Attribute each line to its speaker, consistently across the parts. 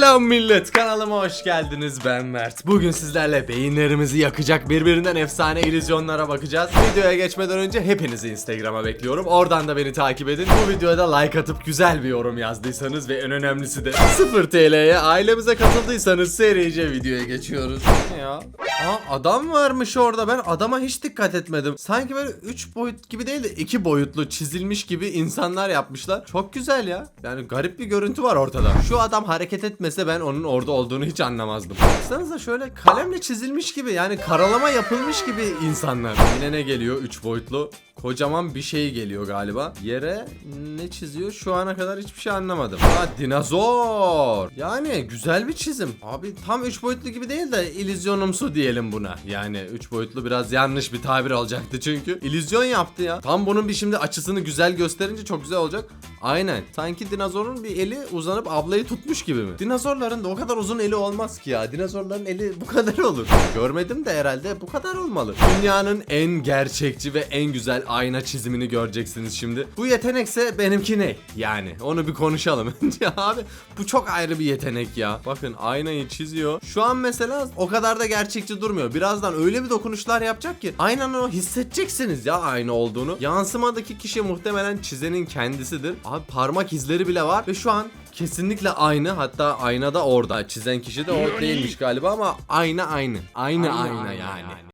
Speaker 1: Selam millet kanalıma hoş geldiniz. Ben Mert. Bugün sizlerle beyinlerimizi yakacak birbirinden efsane illüzyonlara bakacağız. Videoya geçmeden önce hepinizi Instagram'a bekliyorum. Oradan da beni takip edin. Bu videoda like atıp güzel bir yorum yazdıysanız ve en önemlisi de 0 TL'ye ailemize katıldıysanız serice videoya geçiyoruz. Ne ya? Aa adam varmış orada. Ben adama hiç dikkat etmedim. Sanki böyle 3 boyut gibi değil de 2 boyutlu çizilmiş gibi insanlar yapmışlar. Çok güzel ya. Yani garip bir görüntü var ortada. Şu adam hareket etmese ben onun orada olduğunu hiç anlamazdım. Baksanıza şöyle kalemle çizilmiş gibi yani karalama yapılmış gibi insanlar. Yine ne geliyor? 3 boyutlu Kocaman bir şey geliyor galiba. Yere ne çiziyor? Şu ana kadar hiçbir şey anlamadım. Ha dinozor. Yani güzel bir çizim. Abi tam 3 boyutlu gibi değil de illüzyonumsu diyelim buna. Yani 3 boyutlu biraz yanlış bir tabir olacaktı çünkü. İllüzyon yaptı ya. Tam bunun bir şimdi açısını güzel gösterince çok güzel olacak. Aynen. Sanki dinozorun bir eli uzanıp ablayı tutmuş gibi mi? Dinozorların da o kadar uzun eli olmaz ki ya. Dinozorların eli bu kadar olur. Görmedim de herhalde bu kadar olmalı. Dünyanın en gerçekçi ve en güzel ayna çizimini göreceksiniz şimdi. Bu yetenekse benimki ne? Yani onu bir konuşalım. abi bu çok ayrı bir yetenek ya. Bakın aynayı çiziyor. Şu an mesela o kadar da gerçekçi durmuyor. Birazdan öyle bir dokunuşlar yapacak ki aynen o hissedeceksiniz ya ayna olduğunu. Yansımadaki kişi muhtemelen çizenin kendisidir. Abi parmak izleri bile var ve şu an Kesinlikle aynı hatta ayna da orada çizen kişi de orada değilmiş galiba ama ayna aynı aynı ayna, yani.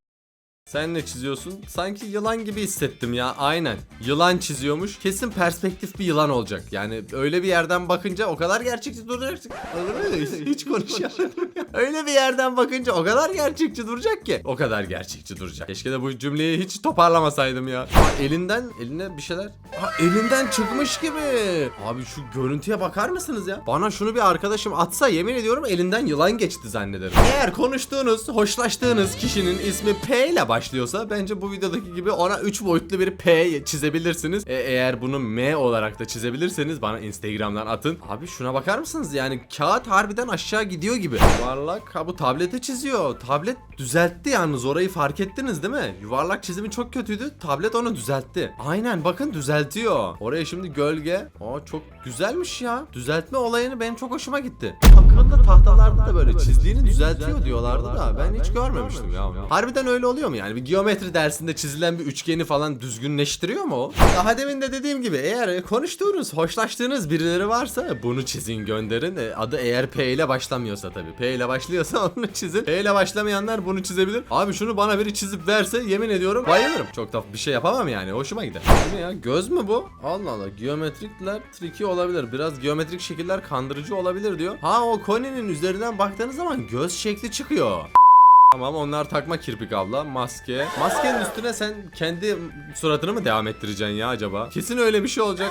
Speaker 1: Sen ne çiziyorsun? Sanki yılan gibi hissettim ya. Aynen. Yılan çiziyormuş. Kesin perspektif bir yılan olacak. Yani öyle bir yerden bakınca o kadar gerçekçi duracak. Hiç konuşamadım. öyle bir yerden bakınca o kadar gerçekçi duracak ki. O kadar gerçekçi duracak. Keşke de bu cümleyi hiç toparlamasaydım ya. Aa, elinden, eline bir şeyler. Aa, elinden çıkmış gibi. Abi şu görüntüye bakar mısınız ya? Bana şunu bir arkadaşım atsa yemin ediyorum elinden yılan geçti zannederim. Eğer konuştuğunuz, hoşlaştığınız kişinin ismi P ile başlıyorsa bence bu videodaki gibi ona 3 boyutlu bir P çizebilirsiniz. E, eğer bunu M olarak da çizebilirseniz bana Instagram'dan atın. Abi şuna bakar mısınız? Yani kağıt harbiden aşağı gidiyor gibi. Yuvarlak ha bu tablete çiziyor. Tablet düzeltti yalnız orayı fark ettiniz değil mi? Yuvarlak çizimi çok kötüydü. Tablet onu düzeltti. Aynen bakın düzeltiyor. Oraya şimdi gölge. Aa çok güzelmiş ya. Düzeltme olayını benim çok hoşuma gitti. Akıllı tahtalarda da böyle çizdiğini düzeltiyor diyorlardı da ben hiç görmemiştim ya. Harbiden öyle oluyor mu yani? Bir geometri dersinde çizilen bir üçgeni falan düzgünleştiriyor mu o? Daha demin de dediğim gibi eğer konuştuğunuz, hoşlaştığınız birileri varsa bunu çizin gönderin. E, Adı eğer P ile başlamıyorsa tabii. P ile başlıyorsa onu çizin. P ile başlamayanlar bunu çizebilir. Abi şunu bana biri çizip verse yemin ediyorum bayılırım. Çok da bir şey yapamam yani. Hoşuma gider. Bu ne ya? Göz mü bu? Allah Allah. Geometrikler tricky olabilir. Biraz geometrik şekiller kandırıcı olabilir diyor. Ha o koninin üzerinden baktığınız zaman göz şekli çıkıyor. Tamam onlar takma kirpik abla maske. Maskenin üstüne sen kendi suratını mı devam ettireceksin ya acaba? Kesin öyle bir şey olacak.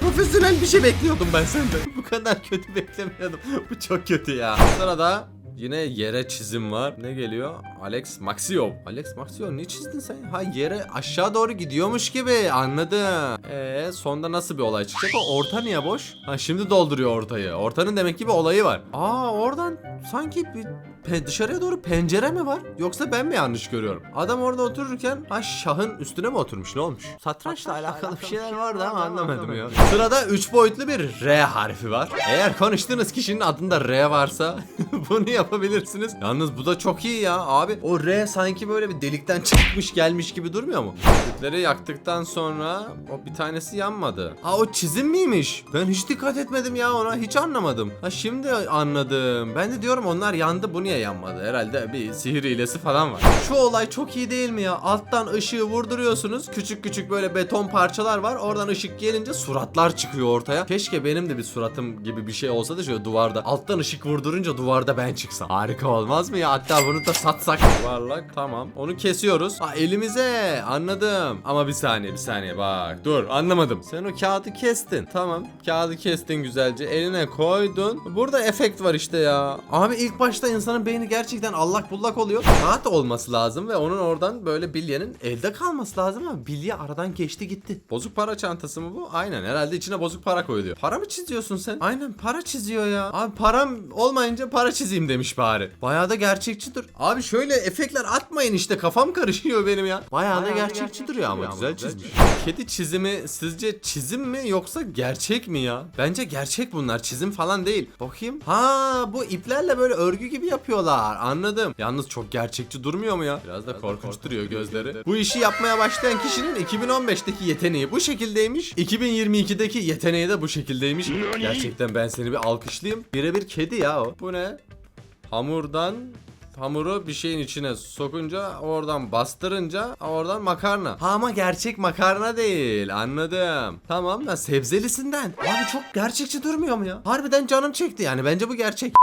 Speaker 1: Profesyonel bir şey bekliyordum ben senden. Bu kadar kötü beklemiyordum. Bu çok kötü ya. Sırada Yine yere çizim var. Ne geliyor? Alex Maxiov. Alex Maxiov ne çizdin sen? Ha yere aşağı doğru gidiyormuş gibi. Anladım. Eee sonda nasıl bir olay çıkacak? O orta niye boş? Ha şimdi dolduruyor ortayı. Ortanın demek ki bir olayı var. Aa oradan sanki bir pe- dışarıya doğru pencere mi var? Yoksa ben mi yanlış görüyorum? Adam orada otururken ha şahın üstüne mi oturmuş? Ne olmuş? Satrançla alakalı bir şeyler vardı ama anlamadım ya. Sırada 3 boyutlu bir R harfi var. Eğer konuştuğunuz kişinin adında R varsa bunu yapabilirsiniz. Yalnız bu da çok iyi ya abi. O R sanki böyle bir delikten çıkmış gelmiş gibi durmuyor mu? Sütleri yaktıktan sonra o bir tanesi yanmadı. Ha o çizim miymiş? Ben hiç dikkat etmedim ya ona hiç anlamadım. Ha şimdi anladım. Ben de diyorum onlar yandı bu niye yanmadı? Herhalde bir sihir hilesi falan var. Şu olay çok iyi değil mi ya? Alttan ışığı vurduruyorsunuz. Küçük küçük böyle beton parçalar var. Oradan ışık gelince suratlar çıkıyor ortaya. Keşke benim de bir suratım gibi bir şey olsa da şöyle duvarda. Alttan ışık vurdurunca duvarda ben çıksam. Harika olmaz mı ya? Hatta bunu da satsak. Yuvarlak tamam. Onu kesiyoruz. Ha elimize. Anladım. Ama bir saniye bir saniye bak. Dur anlamadım. Sen o kağıdı kestin. Tamam. Kağıdı kestin güzelce. Eline koydun. Burada efekt var işte ya. Abi ilk başta insanın insanın beyni gerçekten allak bullak oluyor. Kağıt olması lazım ve onun oradan böyle bilyenin elde kalması lazım ama bilye aradan geçti gitti. Bozuk para çantası mı bu? Aynen herhalde içine bozuk para koyuluyor. Para mı çiziyorsun sen? Aynen para çiziyor ya. Abi param olmayınca para çizeyim demiş bari. Bayağı da gerçekçidir. Abi şöyle efektler atmayın işte kafam karışıyor benim ya. Bayağı, da gerçekçi duruyor ama güzel çizmiş. Kedi çizimi sizce çizim mi yoksa gerçek mi ya? Bence gerçek bunlar çizim falan değil. Bakayım. Ha bu iplerle böyle örgü gibi yapıyorlar. Anladım. Yalnız çok gerçekçi durmuyor mu ya? Biraz da korkunç duruyor gözleri. Bu işi yapmaya başlayan kişinin 2015'teki yeteneği bu şekildeymiş. 2022'deki yeteneği de bu şekildeymiş. Gerçekten ben seni bir alkışlayayım. Birebir kedi ya o. Bu ne? Hamurdan hamuru bir şeyin içine sokunca oradan bastırınca oradan makarna. Ha ama gerçek makarna değil. Anladım. Tamam da sebzelisinden. Abi çok gerçekçi durmuyor mu ya? Harbiden canım çekti yani. Bence bu gerçek.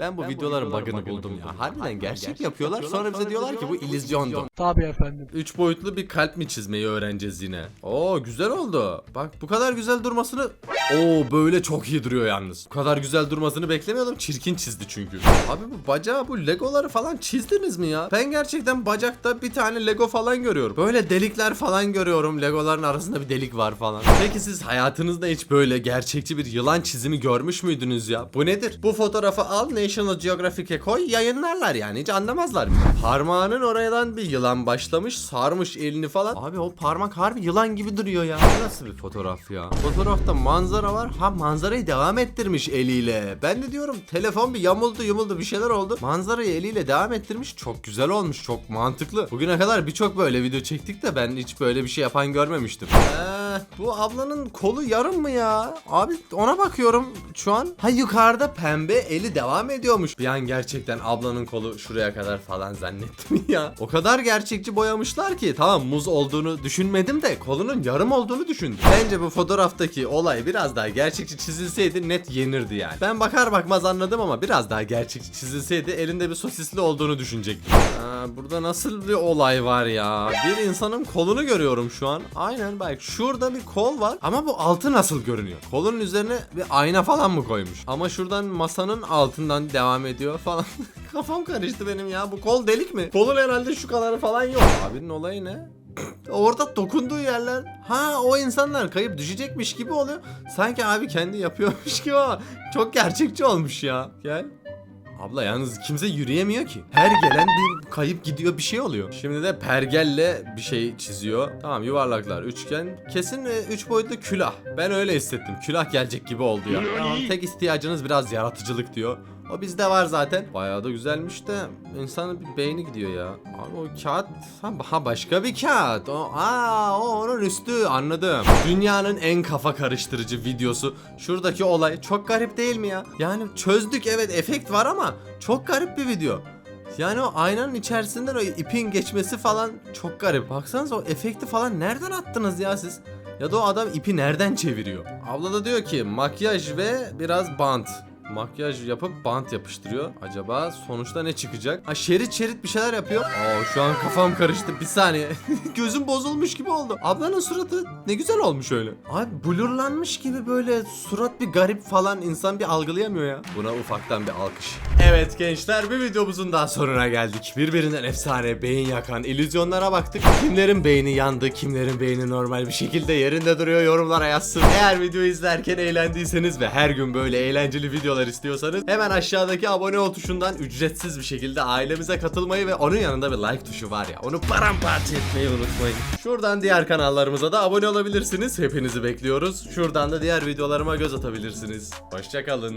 Speaker 1: Ben bu videoların bug'ını buldum ya. Harbiden gerçek yapıyorlar. Sonra bize diyorlar ki bu illüzyondu.
Speaker 2: Tabii efendim.
Speaker 1: 3 boyutlu bir kalp mi çizmeyi öğreneceğiz yine? Oo güzel oldu. Bak bu kadar güzel durmasını... Oo böyle çok iyi duruyor yalnız. Bu kadar güzel durmasını beklemiyordum. Çirkin çizdi çünkü. Abi bu bacağı bu legoları falan çizdiniz mi ya? Ben gerçekten bacakta bir tane lego falan görüyorum. Böyle delikler falan görüyorum. Legoların arasında bir delik var falan. Peki siz hayatınızda hiç böyle gerçekçi bir yılan çizimi görmüş müydünüz ya? Bu nedir? Bu fotoğrafı al National Geographic'e koy yayınlarlar yani hiç anlamazlar bile. Parmağının oradan bir yılan başlamış sarmış elini falan. Abi o parmak harbi yılan gibi duruyor ya. Nasıl bir fotoğraf ya? Fotoğrafta manzara var. Ha manzarayı devam ettirmiş eliyle. Ben de diyorum telefon bir yamuldu yumuldu bir şeyler oldu. Manzarayı eliyle devam ettirmiş. Çok güzel olmuş. Çok mantıklı. Bugüne kadar birçok böyle video çektik de ben hiç böyle bir şey yapan görmemiştim. Ee, bu ablanın kolu yarım mı ya? Abi ona bakıyorum şu an. Ha yukarıda pembe eli devam ediyormuş. Bir an gerçekten ablanın kolu şuraya kadar falan zannettim ya. O kadar gerçekçi boyamışlar ki. Tamam muz olduğunu düşünmedim de kolunun yarım olduğunu düşündüm. Bence bu fotoğraftaki olay biraz daha gerçekçi çizilseydi net yenirdi yani. Ben bakar bakmaz anladım ama biraz daha gerçekçi çizilseydi elinde bir sosisli olduğunu düşünecektim. Aa, burada nasıl bir olay var ya? Bir insanın kolunu görüyorum şu an. Aynen bak şurada bir kol var ama bu altı nasıl görünüyor? Kolun üzerine bir ayna falan mı koymuş? Ama şuradan masanın altından devam ediyor falan. Kafam karıştı benim ya. Bu kol delik mi? Kolun herhalde şu kadarı falan yok. Abinin olayı ne? Orada dokunduğu yerler ha o insanlar kayıp düşecekmiş gibi oluyor. Sanki abi kendi yapıyormuş gibi ama çok gerçekçi olmuş ya. Gel. Abla yalnız kimse yürüyemiyor ki. Her gelen bir kayıp gidiyor bir şey oluyor. Şimdi de pergelle bir şey çiziyor. Tamam yuvarlaklar, üçgen. Kesin 3 boyutlu külah. Ben öyle hissettim. Külah gelecek gibi oldu ya. Tamam tek ihtiyacınız biraz yaratıcılık diyor. O bizde var zaten. Bayağı da güzelmiş de insanın bir beyni gidiyor ya. Abi o kağıt ha, başka bir kağıt. O aa o onun üstü anladım. Dünyanın en kafa karıştırıcı videosu. Şuradaki olay çok garip değil mi ya? Yani çözdük evet efekt var ama çok garip bir video. Yani o aynanın içerisinden o ipin geçmesi falan çok garip. Baksanıza o efekti falan nereden attınız ya siz? Ya da o adam ipi nereden çeviriyor? Abla da diyor ki makyaj ve biraz bant. Makyaj yapıp bant yapıştırıyor. Acaba sonuçta ne çıkacak? Ha şerit şerit bir şeyler yapıyor. Aa şu an kafam karıştı. Bir saniye. Gözüm bozulmuş gibi oldu. Ablanın suratı ne güzel olmuş öyle. Abi blurlanmış gibi böyle surat bir garip falan insan bir algılayamıyor ya. Buna ufaktan bir alkış. Evet gençler bir videomuzun daha sonuna geldik. Birbirinden efsane beyin yakan illüzyonlara baktık. Kimlerin beyni yandı, kimlerin beyni normal bir şekilde yerinde duruyor yorumlara yazsın. Eğer videoyu izlerken eğlendiyseniz ve her gün böyle eğlenceli videolar istiyorsanız hemen aşağıdaki abone ol tuşundan ücretsiz bir şekilde ailemize katılmayı ve onun yanında bir like tuşu var ya onu paramparça etmeyi unutmayın. Şuradan diğer kanallarımıza da abone olabilirsiniz. Hepinizi bekliyoruz. Şuradan da diğer videolarıma göz atabilirsiniz. Hoşçakalın.